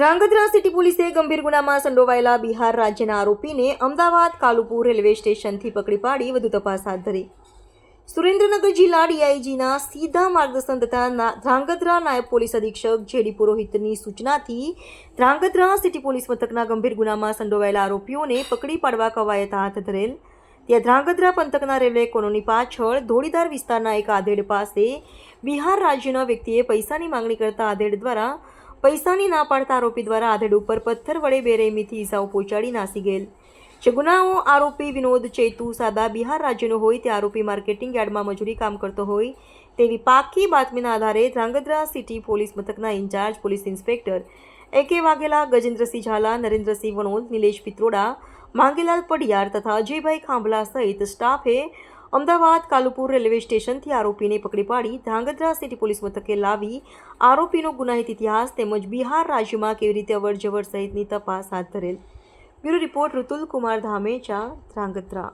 Dhrangadhra city પોલીસે ગંભીર ગુનામાં સંડોવાયેલા બિહાર રાજ્યના આરોપીને અમદાવાદ કાલુપુર રેલવે સ્ટેશનથી પકડી પાડી વધુ તપાસ હાથ ધરી. સુરેન્દ્રનગર જિલ્લા ડીઆઈજીના સીધા માર્ગદર્શન તથા ધ્રાંગધ્રા નાયબ પોલીસ અધિક્ષક જેડી પુરોહિતની સૂચનાથી ધ્રાંગધ્રા સિટી પોલીસ મથકના ગંભીર ગુનામાં સંડોવાયેલા આરોપીઓને પકડી પાડવા કવાયત હાથ ધરેલ. ત્યાં ધ્રાંગધ્રા પંથકના રેલવે કોલોની પાછળ ધોળીધાર વિસ્તારના એક આધેડ પાસે બિહાર રાજ્યના વ્યક્તિએ પૈસાની માંગણી કરતા આધેડ દ્વારા પૈસાની ના પાડતા આરોપી દ્વારા આધેડ ઉપર પથ્થર વડે બેરહેમીથી ઈજાઓ પહોંચાડી નાસી ગયેલ. જે ગુનાઓ આરોપી વિનોદ ચેતુ સાદા બિહાર રાજ્યનો હોય તે આરોપી માર્કેટિંગ યાર્ડમાં મજૂરી કામ કરતો હોય તેવી પાકી બાતમીના આધારે ધ્રાંગધ્રા સિટી પોલીસ મથકના incharge police inspector A K Vaghela, Gajendrasinh Jhala, Narendra Singh વનોદ, Nilesh Pitroda, માંગેલાલ Padiyar તથા અજયભાઈ ખાંભલા સહિત સ્ટાફે અમદાવાદ કાલુપુર રેલવે સ્ટેશનથી આરોપીને પકડી પાડી ધ્રાંગધ્રા સિટી પોલીસ મથકે લાવી આરોપીનો ગુનાહિત ઇતિહાસ તેમજ બિહાર રાજ્યમાં કેવી રીતે અવરજવર સહિતની તપાસ હાથ ધરેલ. Bureau report Rutul Kumar Dhamecha Dhrangadhra